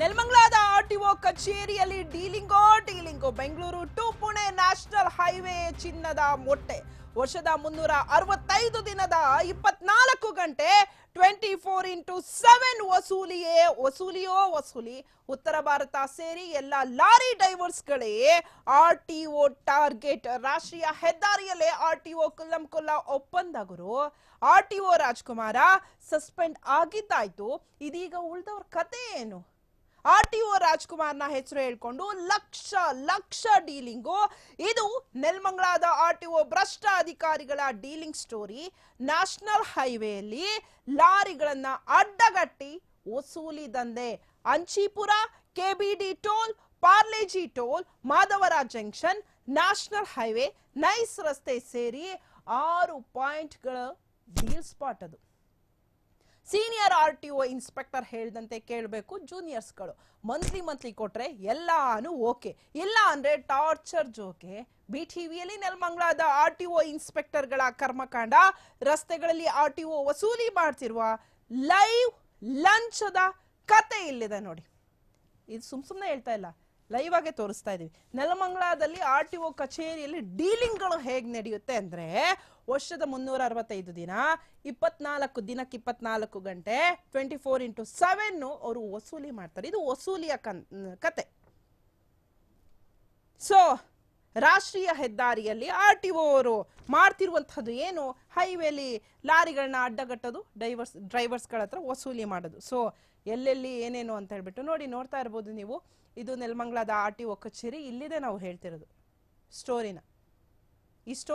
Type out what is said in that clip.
ನೆಲಮಂಗಲದ RTO ಕಚೇರಿಯಲ್ಲಿ ಡೀಲಿಂಗೋ ಡೀಲಿಂಗೋ. Bengaluru to Pune national highway ಚಿನ್ನದ ಮೊಟ್ಟೆ. ವರ್ಷದ ಮುನ್ನೂರ ಅರವತ್ತೈದು ದಿನದ ಇಪ್ಪತ್ನಾಲ್ಕು ಗಂಟೆ ಟ್ವೆಂಟಿ ಫೋರ್ ಇಂಟು ಸೆವೆನ್ ವಸೂಲಿಯೇ, ವಸೂಲಿಯೋ, ವಸೂಲಿ. ಉತ್ತರ ಭಾರತ ಸೇರಿ ಎಲ್ಲ ಲಾರಿ ಡೈವರ್ಸ್ಗಳೇ ಆರ್ ಟಿ ಒ ಟಾರ್ಗೆಟ್. ರಾಷ್ಟ್ರೀಯ ಹೆದ್ದಾರಿಯಲ್ಲೇ ಆರ್ ಟಿ ಒ ಕುಲ್ಲಂ ಕುಲ್ಲ ಒಪ್ಪಂದ ಗುರು R T O Rajkumar suspend ಆಗಿದ್ದಾಯ್ತು. ಇದೀಗ ಉಳಿದವ್ರ ಕತೆ ಏನು? ಆರ್ ಟಿ ಒ ರಾಜ್ಕುಮಾರ್ನ ಹೆಸರು ಹೇಳ್ಕೊಂಡು ಲಕ್ಷ ಲಕ್ಷ ಡೀಲಿಂಗು. ಇದು ನೆಲ್ಮಂಗ್ಲಾದ ಆರ್ ಟಿ ಒ ಭ್ರಷ್ಟ ಅಧಿಕಾರಿಗಳ ಡೀಲಿಂಗ್ ಸ್ಟೋರಿ. ನ್ಯಾಷನಲ್ ಹೈವೇಯಲ್ಲಿ ಲಾರಿಗಳನ್ನ ಅಡ್ಡಗಟ್ಟಿ ವಸೂಲಿ ದಂಧೆ. Anchipura, KBD toll, Parle G toll, Madhavara junction, national highway, NICE ರಸ್ತೆ ಸೇರಿ ಆರು ಪಾಯಿಂಟ್ಗಳ ಡೀಲ್ ಸ್ಪಾಟ್ ಅದು. Senior R T O inspector ಹೇಳಿದಂತೆ ಕೇಳಬೇಕು ಜೂನಿಯರ್ಸ್ಗಳು. ಮಂತ್ಲಿ ಮಂತ್ಲಿ ಕೊಟ್ರೆ ಎಲ್ಲಾನು ಓಕೆ. ಇಲ್ಲ ಅಂದ್ರೆ ಟಾರ್ಚರ್ ಜೋಕೆ. ಬಿ ಟಿ ವಿಯಲ್ಲಿ ನೆಲಮಂಗ್ಲಾದ ಆರ್ ಟಿ ಒ ಇನ್ಸ್ಪೆಕ್ಟರ್ಗಳ ಕರ್ಮಕಾಂಡ, ರಸ್ತೆಗಳಲ್ಲಿ ಆರ್ ಟಿ ಒ ವಸೂಲಿ ಮಾಡ್ತಿರುವ ಲೈವ್ ಲಂಚದ ಕತೆ ಇಲ್ಲಿದೆ ನೋಡಿ. ಇದು ಸುಮ್ ಸುಮ್ಮನೆ ಹೇಳ್ತಾ ಇಲ್ಲ. ಲೈವ್ ಆಗೇ ತೋರಿಸ್ತಾ ಇದೀವಿ. ನೆಲಮಂಗಲದಲ್ಲಿ ಆರ್ ಟಿ ಒ ಕಚೇರಿಯಲ್ಲಿ ಡೀಲಿಂಗ್ಗಳು ಹೇಗೆ ನಡೆಯುತ್ತೆ ಅಂದ್ರೆ ವರ್ಷದ ಮುನ್ನೂರ ಅರವತ್ತೈದು ದಿನ, ಇಪ್ಪತ್ನಾಲ್ಕು ದಿನಕ್ಕೆ ಇಪ್ಪತ್ನಾಲ್ಕು ಗಂಟೆ ಟ್ವೆಂಟಿ ಫೋರ್ ಇಂಟು ಸೆವೆನ್ನು ಅವರು ವಸೂಲಿ ಮಾಡ್ತಾರೆ. ಇದು ವಸೂಲಿಯ ಕನ್, ಕತೆ. ಸೊ ರಾಷ್ಟ್ರೀಯ ಹೆದ್ದಾರಿಯಲ್ಲಿ ಆರ್ ಟಿ ಒ ಅವರು ಮಾಡ್ತಿರುವಂಥದ್ದು ಏನು? ಹೈವೇಲಿ ಲಾರಿಗಳನ್ನ ಅಡ್ಡಗಟ್ಟೋದು ಡ್ರೈವರ್ಸ್ ಡ್ರೈವರ್ಸ್ಗಳ ಹತ್ರ ವಸೂಲಿ ಮಾಡೋದು. ಸೊ, ಎಲ್ಲೆಲ್ಲಿ ಏನೇನು ಅಂತ ಹೇಳ್ಬಿಟ್ಟು ನೋಡಿ ನೋಡ್ತಾ ಇರ್ಬೋದು ನೀವು. ಇದು ನೆಲಮಂಗ್ಲದ ಆರ್ ಟಿ ಒ ಕಚೇರಿ, ಇಲ್ಲಿದೆ ನಾವು ಹೇಳ್ತಿರೋದು. ಸ್ಟೋರಿನ. ಈ ಸ್ಟೋರಿ